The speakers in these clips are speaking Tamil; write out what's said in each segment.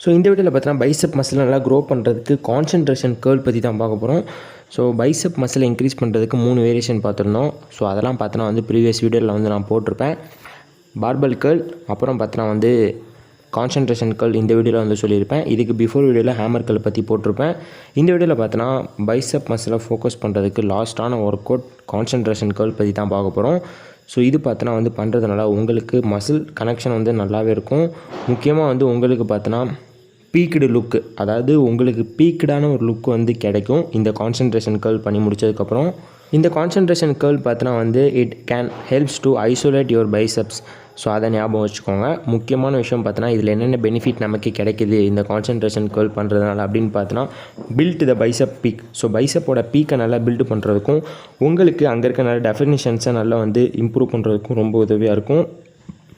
ஸோ இந்த வீடியோவில் பார்த்தீங்கன்னா பைசப் மசில் நல்லா க்ரோ பண்ணுறதுக்கு கான்சன்ட்ரேஷன் கேர்ள் பற்றி தான் பார்க்க போகிறோம் ஸோ பைசப் மசில் இன்க்ரீஸ் பண்ணுறதுக்கு மூணு வேரியேஷன் பார்த்துருந்தோம். ஸோ அதெல்லாம் பார்த்தோன்னா வந்து ப்ரீவியஸ் வீடியோவில் வந்து நான் போட்டிருப்பேன். பார்பல் கேர்ள் அப்புறம் பார்த்தோன்னா வந்து கான்சன்ட்ரேஷன் கேர்ள் இந்த வீடியோவில் வந்து சொல்லியிருப்பேன். இதுக்கு பிஃபோர் வீடியோவில் ஹேமர் கல் பற்றி போட்டிருப்பேன். இந்த வீடியோவில் பார்த்தோன்னா பைசப் மசிலை ஃபோக்கஸ் பண்ணுறதுக்கு லாஸ்ட்டான ஒர்க் அவுட் கான்சன்ட்ரேஷன் கேர்ள் பற்றி தான் பார்க்க போகிறோம் ஸோ இது பார்த்தோன்னா வந்து பண்ணுறதுனால உங்களுக்கு மசில் கனெக்ஷன் வந்து நல்லாவே இருக்கும். முக்கியமாக வந்து உங்களுக்கு பார்த்தோன்னா பீக்குடு லுக்கு அதாவது உங்களுக்கு பீக்குடான ஒரு லுக் வந்து கிடைக்கும். இந்த கான்சன்ட்ரேஷன் கேர்ள் பண்ணி முடிச்சதுக்கப்புறம் இந்த கான்சன்ட்ரேஷன் கேர்ள் பார்த்தோன்னா வந்து it can helps to isolate your biceps so அதை ஞாபகம் வச்சுக்கோங்க. முக்கியமான விஷயம் பார்த்தோன்னா இதில் என்னென்ன பெனிஃபிட் நமக்கு கிடைக்குது இந்த கான்சன்ட்ரேஷன் கேர்ள் பண்ணுறதுனால அப்படின்னு பார்த்தோன்னா build the bicep peak so பைசப்போட பீக்கை நல்லா பில்டு பண்ணுறதுக்கும் உங்களுக்கு அங்கே இருக்க நல்ல டெஃபினிஷன்ஸை நல்லா வந்து இம்ப்ரூவ் பண்ணுறதுக்கும் ரொம்ப உதவியாக இருக்கும்.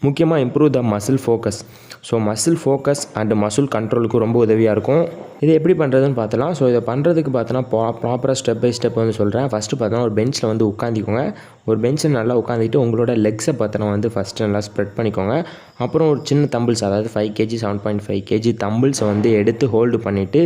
முக்கியமாக improve the muscle focus so muscle focus and muscle கண்ட்ரோலுக்கு ரொம்ப உதவியாக இருக்கும். இது எப்படி பண்ணுறதுன்னு பார்த்தலாம். ஸோ இதை பண்ணுறதுக்கு பார்த்தோன்னா ப்ரா ப்ராப்பராக ஸ்டெப் பை ஸ்டெப் வந்து சொல்கிறேன் ஃபஸ்ட்டு பார்த்தோன்னா ஒரு பெஞ்சில் வந்து உட்காந்துக்கோங்க ஒரு பெஞ்சில் நல்லா உட்காந்துட்டு உங்களோட லெக்ஸை பார்த்தோன்னா வந்து ஃபஸ்ட்டு நல்லா ஸ்ப்ரெட் பண்ணிக்கோங்க. அப்புறம் ஒரு சின்ன தம்பிள்ஸ் அதாவது five KG seven point five KG தம்பிள்ஸை வந்து எடுத்து ஹோல்டு பண்ணிவிட்டு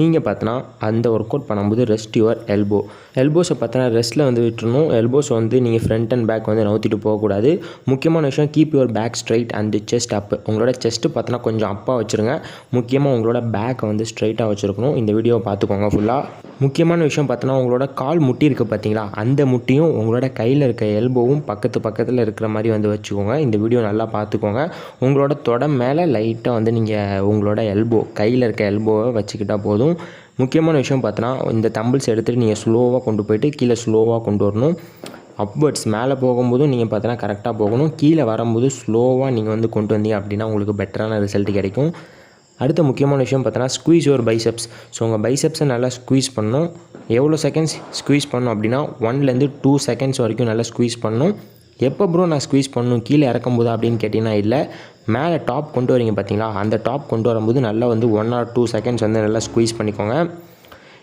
நீங்கள் பார்த்தோன்னா அந்த ஒர்க் அவுட் பண்ணும்போது ரெஸ்ட் யுவர் எல்போ எல்போஸை பார்த்தோன்னா ரெஸ்ட்டில் வந்து விட்டுருணும் எல்போஸ் வந்து நீங்கள் ஃப்ரண்ட் அண்ட் பேக் வந்து நவுத்திட்டு போகக்கூடாது. முக்கியமான விஷயம் keep your back straight and chest up உங்களோட செஸ்ட்டு பார்த்தோன்னா கொஞ்சம் அப்பாக வச்சுருங்க. முக்கியமாக உங்களோட பேக்கை வந்து ஸ்ட்ரைட்டாக வச்சுருக்கணும். இந்த வீடியோவை பார்த்துக்கோங்க ஃபுல்லாக முக்கியமான விஷயம் பார்த்தோன்னா உங்களோட கால் முட்டி இருக்குது பார்த்தீங்களா? அந்த முட்டியும் உங்களோட கையில் இருக்க எல்போவும் பக்கத்து பக்கத்தில் இருக்கிற மாதிரி வந்து வச்சுக்கோங்க. இந்த வீடியோ நல்லா பார்த்துக்கோங்க. உங்களோட தொட மேலே லைட்டாக வந்து நீங்கள் உங்களோட எல்போ கையில் இருக்க எல்போவை வச்சுக்கிட்டால் போதும். முக்கியமான விஷயம் பார்த்தோன்னா இந்த தம்பிள்ஸ் எடுத்துகிட்டு நீங்கள் ஸ்லோவாக கொண்டு போயிட்டு கீழே ஸ்லோவாக கொண்டு வரணும். அப்வர்ட்ஸ் மேலே போகும்போதும் நீங்கள் பார்த்தோன்னா கரெக்டாக போகணும். கீழே வரும்போது ஸ்லோவாக நீங்கள் வந்து கொண்டு வந்தீங்க அப்படின்னா உங்களுக்கு பெட்டரான ரிசல்ட் கிடைக்கும். அடுத்த முக்கியமான விஷயம் பார்த்தோன்னா ஸ்குவீஸ் யுவர் பைசப்ஸ் ஸோ உங்கள் பைசப்ஸை நல்லா ஸ்குவீஸ் பண்ணணும். எவ்வளோ செகண்ட்ஸ் ஸ்குவீஸ் பண்ணணும் அப்படின்னா ஒன்லேருந்து டூ செகண்ட்ஸ் வரைக்கும் நல்லா ஸ்குவீஸ் பண்ணணும். எப்போ ப்ரோ நான் ஸ்குவீஸ் பண்ணணும்? கீழே இறக்கும்போது அப்படின்னு கேட்டிங்கன்னா இல்லை. மேலே டாப் கொண்டு வரீங்க பார்த்தீங்களா? அந்த டாப் கொண்டு வரும்போது நல்லா வந்து ஒன் ஆர் டூ செகண்ட்ஸ் வந்து நல்லா ஸ்குவீஸ் பண்ணிக்கோங்க.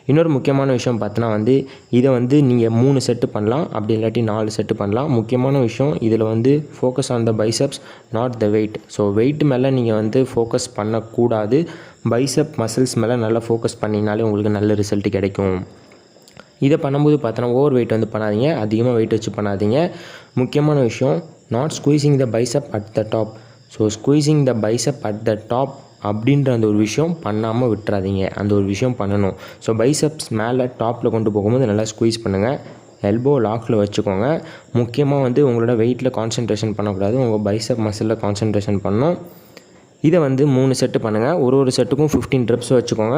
இன்னொரு முக்கியமான விஷயம் பார்த்தோன்னா வந்து இதை வந்து நீங்கள் மூணு செட்டு பண்ணலாம். அப்படி இல்லாட்டி நாலு செட்டு பண்ணலாம். முக்கியமான விஷயம் இதில் வந்து focus on the biceps not the weight so weight மேலே நீங்கள் வந்து ஃபோக்கஸ் பண்ணக்கூடாது. பைசப் மசில்ஸ் மேலே நல்லா ஃபோக்கஸ் பண்ணிங்கனாலே உங்களுக்கு நல்ல ரிசல்ட் கிடைக்கும். இதை பண்ணும்போது பார்த்தோன்னா ஓவர் வெயிட் வந்து பண்ணாதீங்க. அதிகமாக வெயிட் வச்சு பண்ணாதீங்க. முக்கியமான விஷயம் not squeezing the bicep at the top so squeezing the bicep at the top அப்படின்ற அந்த ஒரு விஷயம் பண்ணாமல் விட்டுறாதீங்க. அந்த ஒரு விஷயம் பண்ணணும். ஸோ பைசப்ஸ் மேலே டாப்பில் கொண்டு போகும்போது நல்லா ஸ்குவீஸ் பண்ணுங்கள் எல்போ லாக்கில் வச்சுக்கோங்க. முக்கியமாக வந்து உங்களோட வெயிட்டில் கான்சன்ட்ரேஷன் பண்ணக்கூடாது. உங்கள் பைசப் மசிலில் கான்சன்ட்ரேஷன் பண்ணணும். இதை வந்து மூணு செட்டு பண்ணுங்கள் ஒரு ஒரு செட்டுக்கும் ஃபிஃப்டீன் ட்ரிப்ஸ் வச்சுக்கோங்க.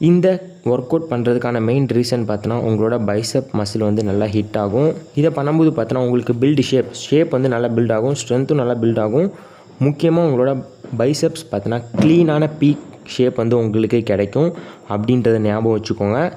இந்த ஒர்க் அவுட் பண்ணுறதுக்கான மெயின் ரீசன் பார்த்தோன்னா உங்களோட பைசப் மசில் வந்து நல்லா ஹிட் ஆகும். இதை பண்ணும்போது பார்த்தோன்னா உங்களுக்கு பில்டு ஷேப் ஷேப் வந்து நல்லா பில்ட் ஆகும். ஸ்ட்ரென்த்தும் நல்லா பில்ட் ஆகும். முக்கியமாக உங்களோட பைசப்ஸ் பார்த்தீங்கன்னா க்ளீனான பீக் ஷேப் வந்து உங்களுக்கு கிடைக்கும். அப்படின்றத ஞாபகம் வச்சுக்கோங்க.